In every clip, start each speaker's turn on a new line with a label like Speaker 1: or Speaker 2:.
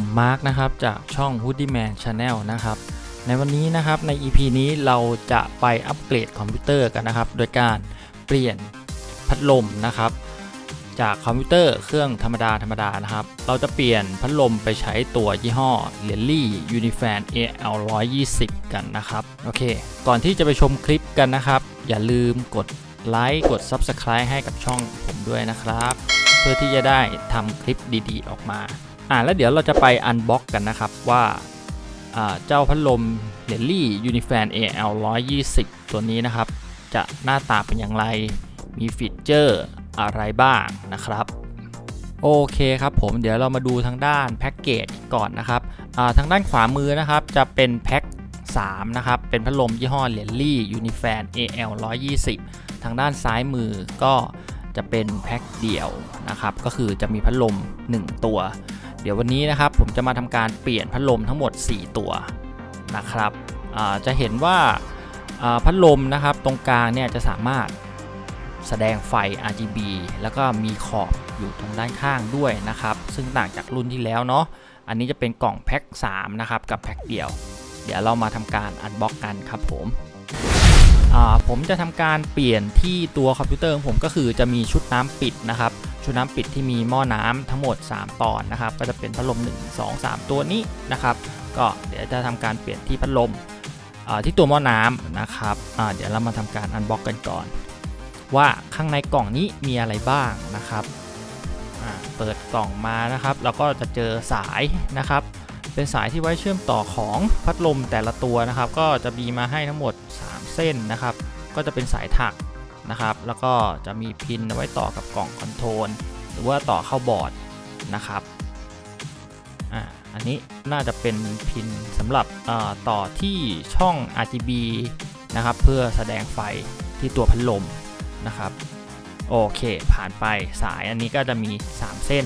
Speaker 1: ผมมาร์กนะครับจากช่อง Woody Man Channel นะครับ ในวันนี้นะครับใน EP นี้เราจะไปอัปเกรดคอมพิวเตอร์กันนะครับ โดยการเปลี่ยนพัดลมนะครับ จากคอมพิวเตอร์เครื่องธรรมดาธรรมดานะครับ เราจะเปลี่ยนพัดลมไปใช้ตัวยี่ห้อ l e l y Unifan AL 120 กันนะครับ โอเค ก่อนที่จะไปชมคลิปกันนะครับ อย่าลืมกดไลค์กด Subscribe ให้กับช่องผมด้วยนะครับ เพื่อที่จะได้ทำคลิปดีๆ ออกมา อ่าแล้วเดี๋ยวเราจะไปอันบ็อกกันนะครับว่าอ่าเจ้าพัดลม l e l y Unifan AL 120 ตัวนี้นะครับ จะหน้าตาเป็นอย่างไร มีฟีเจอร์อะไรบ้างนะครับ โอเคครับผมเดี๋ยวเรามาดูทางด้านแพ็กเกจก่อนนะครับอ่าทางด้านขวามือนะครับจะเป็นแพ็ค3นะครับ เป็นพัดลมยี่ห้อ l e l y Unifan AL 120 ทางด้านซ้ายมือก็จะเป็นแพ็คเดี่ยวนะครับ ก็คือจะมีพัดลม 1 ตัว เดี๋ยววันนี้นะครับผมจะมาทำการเปลี่ยนพัดลมทั้งหมด 4 ตัวนะครับจะเห็นว่าพัดลมนะครับตรงกลางเนี่ยจะสามารถแสดงไฟ RGB แล้วก็มีขอบอยู่ตรงด้านข้างด้วยนะครับ ซึ่งต่างจากรุ่นที่แล้วเนาะอันนี้จะเป็นกล่องแพ็ค3นะครับกับแพ็คเดียว เดี๋ยวเรามาทำการอันบ็อกกันครับผมผมจะทำการเปลี่ยนที่ตัวคอมพิวเตอร์ของผมก็คือจะมีชุดน้ำปิดนะครับ ชุดน้ำปิดที่มีหม้อน้ำทั้งหมด 3 ตอนนะครับ ก็จะเป็นพัดลม 1 2 3 ตัวนี้นะครับ ก็เดี๋ยวจะทำการเปลี่ยนที่พัดลมที่ตัวหม้อน้ำนะครับเดี๋ยวเรามาทำการอันบ็อกกันก่อน ว่าข้างในกล่องนี้มีอะไรบ้างนะครับเปิดกล่องมานะครับเราก็จะเจอสายนะครับ เป็นสายที่ไว้เชื่อมต่อของพัดลมแต่ละตัวนะครับ ก็จะมีมาให้ทั้งหมด 3 เส้นนะครับ ก็จะเป็นสายถัก นะครับ แล้วก็จะมีพินเอาไว้ต่อกับกล่องคอนโทรลหรือว่าต่อเข้าบอร์ดนะครับอ่าอันนี้น่าจะเป็นพินสำหรับอ่าต่อที่ช่อง RGB นะครับ เพื่อแสดงไฟที่ตัวพัดลมนะครับโอเคผ่านไปสายอันนี้ก็จะมี 3 เส้น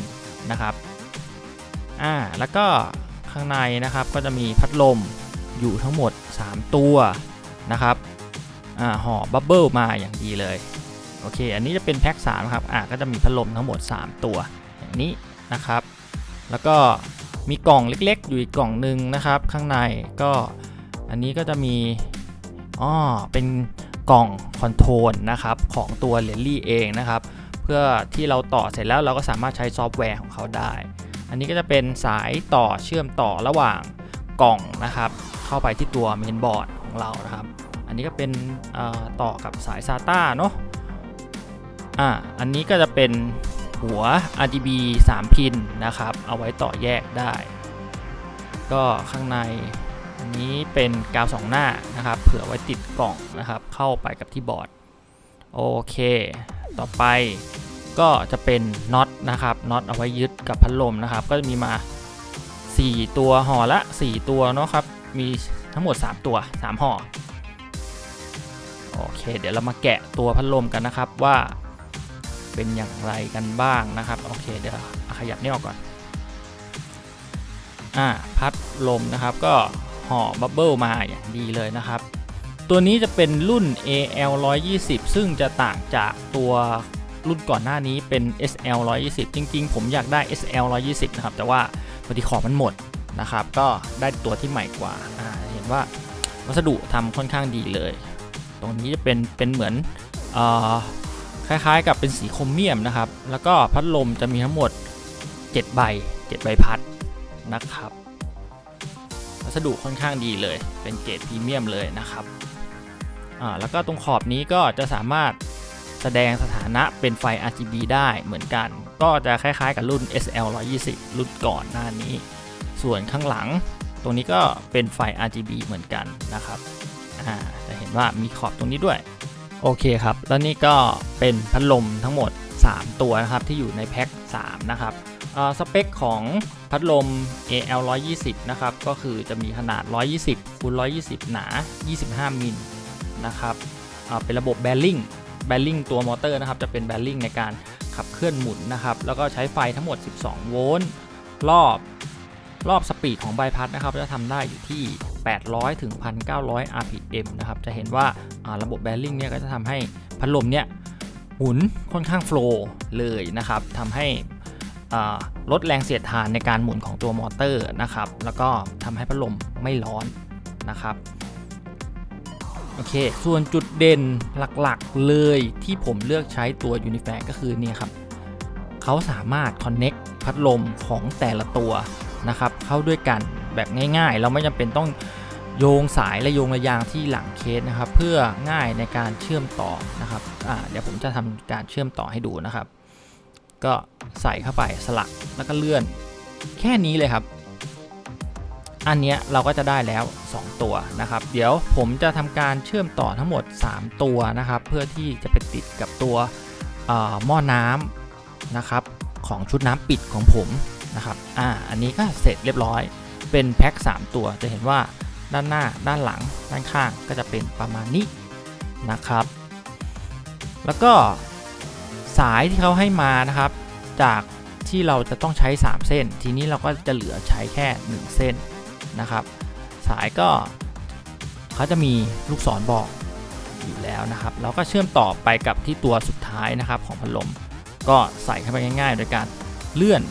Speaker 1: นะครับอ่าแล้วก็ข้างในนะครับก็จะมีพัดลมอยู่ทั้งหมด 3 ตัวนะครับ ห่อบับเบิลมาอย่างดีเลย โอเค อันนี้จะเป็นแพ็ค3ครับอ่าก็จะมีพัดลมทั้งหมด 3 ตัวอย่างนี้นะครับ แล้วก็มีกล่องเล็กๆ อยู่อีกกล่องหนึ่งนะครับ ข้างในก็อันนี้ก็จะมีอ๋อเป็นกล่องคอนโทรลนะครับของตัวเลลี่เองนะครับ เพื่อที่เราต่อเสร็จแล้วเราก็สามารถใช้ซอฟต์แวร์ของเขาได้ อันนี้ก็จะเป็นสายต่อเชื่อมต่อระหว่างกล่องนะครับ เข้าไปที่ตัวเมนบอร์ดของเรานะครับ นนี้ก็เป็นต่อกับสาย SATA เนาะอ่าอันนี้ก็จะเป็นหัว RGB 3 พินนะครับ เอาไว้ต่อแยกได้ ก็ข้างในอันนี้เป็นกาวสองหน้านะครับ เผื่อไว้ติดกล่องนะครับ เข้าไปกับที่บอร์ด โอเค ต่อไปก็จะเป็นน็อตนะครับน็อตเอาไว้ยึดกับพัดลมนะครับ ก็จะมีมา 4 ตัวห่อละ 4 ตัวเนาะครับ มีทั้งหมด 3 ตัว 3ห่อ โอเค เดี๋ยวเรามาแกะตัวพัดลมกันนะครับว่าเป็นอย่างไรกันบ้างนะครับ โอเค เดี๋ยวขยับนี่ออกก่อน อ่า พัดลมนะครับก็ห่อบับเบิลมาอย่างดีเลยนะครับ ตัวนี้จะเป็นรุ่น AL 120 ซึ่งจะต่างจากตัวรุ่นก่อนหน้านี้เป็น SL 120 จริง ๆ ผมอยากได้ SL 120 นะครับ แต่ว่าพอดีขอมันหมดนะครับ ก็ได้ตัวที่ใหม่กว่า อ่า เห็นว่าวัสดุทำค่อนข้างดีเลย รงนี้จะเป็นเป็นเหมือนอคล้ายๆ กับเป็นสีโครเมียมนะครับ แล้วก็พัดลมจะมีทั้งหมด 7 ใบ 7 ใบพัดนะครับวัสดุค่อนข้างดีเลย เป็นเกรดพรีเมียมเลยนะครับอ่าแล้วก็ตรงขอบนี้ก็จะสามารถแสดงสถานะเป็นไฟ RGB ได้เหมือนกัน ก็จะคล้ายๆกับรุ่น SL 120 รุ่นก่อนหน้านี้ ส่วนข้างหลังตรงนี้ก็เป็นไฟ RGB เหมือนกันนะครับอ่า ว่ามีขอบตรงนี้ด้วย โอเคครับ แล้วนี่ก็เป็นพัดลมทั้งหมด 3 ตัวนะครับ ที่อยู่ในแพ็ค3นะครับสเปคของพัดลม AL 120 นะครับ ก็คือจะมีขนาด 120คูณ120 หนา 25 มิลนะครับเป็นระบบแบริ่งแบริ่งตัวมอเตอร์นะครับ จะเป็นแบริ่งในการขับเคลื่อนหมุนนะครับ แล้วก็ใช้ไฟทั้งหมด 12 โวลต์ รอบ รอบสปีดของใบพัดนะครับ จะทำได้อยู่ที่ 800 ถึง 1,900 RPM นะครับ จะเห็นว่าระบบแบริ่งเนี่ยก็จะทำให้พัดลมเนี่ยหมุนค่อนข้างโฟล์เลยนะครับทำให้ลดแรงเสียดทานในการหมุนของตัวมอเตอร์นะครับ แล้วก็ทำให้พัดลมไม่ร้อนนะครับโอเค ส่วนจุดเด่นหลักๆเลยที่ผมเลือกใช้ตัว Unifan ก็คือเนี่ยครับเขาสามารถ Connect พัดลมของแต่ละตัวนะครับเข้าด้วยกัน แบบง่าย ๆ เราไม่จำเป็นต้องโยงสายและโยงระยางที่หลังเคสนะครับ เพื่อง่ายในการเชื่อมต่อนะครับเดี๋ยวผมจะทำการเชื่อมต่อให้ดูนะครับ ก็ใส่เข้าไปสลักแล้วก็เลื่อน แค่นี้เลยครับ อันนี้เราก็จะได้แล้ว 2 ตัวนะครับ เดี๋ยวผมจะทำการเชื่อมต่อทั้งหมด 3 ตัวนะครับ เพื่อที่จะไปติดกับตัวหม้อน้ำนะครับของชุดน้ำปิดของผมนะครับ อ่า อันนี้ก็เสร็จเรียบร้อย เป็นแพ็ค3 ตัวจะเห็นว่าด้านหน้าด้านหลัง ด้านข้างก็จะเป็นประมาณนี้นะครับ แล้วก็สายที่เขาให้มานะครับ จากที่เราจะต้องใช้ 3 เส้น ทีนี้เราก็จะเหลือใช้แค่ 1 เส้นนะครับ สายก็เขาจะมีลูกศรบอกอยู่แล้วนะครับ เราก็เชื่อมต่อไปกับที่ตัวสุดท้ายนะครับของพัดลม ก็ใส่เข้าไปง่าย ๆ โดยการเลื่อน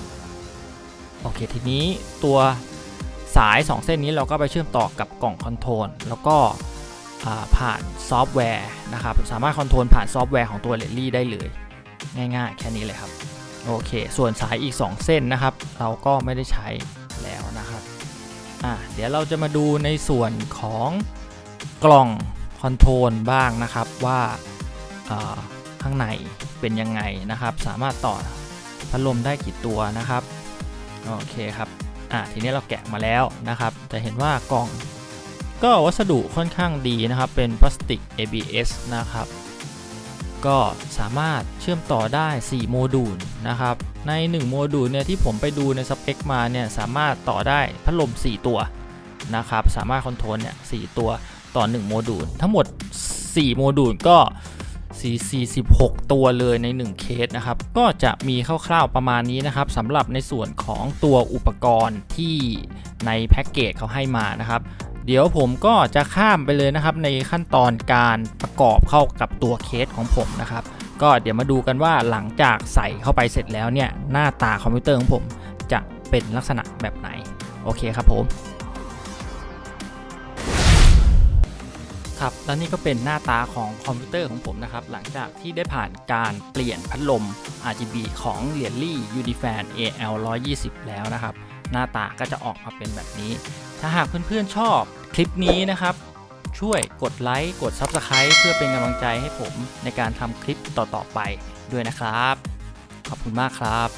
Speaker 1: โอเค ทีนี้ตัว สาย 2 เส้นนี้เราก็ไปเชื่อมต่อกับกล่องคอนโทรลแล้วก็ผ่านซอฟต์แวร์นะครับสามารถคอนโทรลผ่านซอฟต์แวร์ของตัวเลลี่ได้เลยง่ายๆ แค่นี้เลยครับโอเค ส่วนสายอีก 2 เส้นนะครับ เราก็ไม่ได้ใช้แล้วนะครับอะเดี๋ยวเราจะมาดูในส่วนของกล่องคอนโทรลบ้างนะครับว่าอ่าข้างในเป็นยังไงนะครับ สามารถต่อพัดลมได้กี่ตัวนะครับ โอเคครับ อะทีนี้เราแกะมาแล้วนะครับ จะเห็นว่ากล่อง ก็วัสดุค่อนข้างดีนะครับ เป็นพลาสติก ABS นะครับ ก็สามารถเชื่อมต่อได้ 4 โมดูลนะครับ ใน 1 โมดูลเนี่ยที่ผมไปดูในสเปคมาเนี่ยสามารถต่อได้พัดลม 4 ตัวนะครับ สามารถคอนโทรลเนี่ย4ตัวต่อ 1 โมดูล ทั้งหมด 4 โมดูลก็ 46 ตัวเลยใน 1 เคสนะครับ ก็จะมีคร่าวๆประมาณนี้นะครับสำหรับในส่วนของตัวอุปกรณ์ที่ในแพ็กเกจเขาให้มานะครับ เดี๋ยวผมก็จะข้ามไปเลยนะครับในขั้นตอนการประกอบเข้ากับตัวเคสของผมนะครับ ก็เดี๋ยวมาดูกันว่าหลังจากใส่เข้าไปเสร็จแล้วเนี่ยหน้าตาคอมพิวเตอร์ของผมจะเป็นลักษณะแบบไหน โอเคครับผม ครับและนี่ก็เป็นหน้าตาของคอมพิวเตอร์ของผมนะครับ หลังจากที่ได้ผ่านการเปลี่ยนพัดลม RGB ของเหรียญลี่ Unifan AL 120 แล้วนะครับ หน้าตาก็จะออกมาเป็นแบบนี้ ถ้าหากเพื่อนๆชอบคลิปนี้นะครับ ช่วยกดไลค์กด Subscribe เพื่อเป็นกำลังใจให้ผมในการทำคลิปต่อๆไปด้วยนะครับ ขอบคุณมากครับ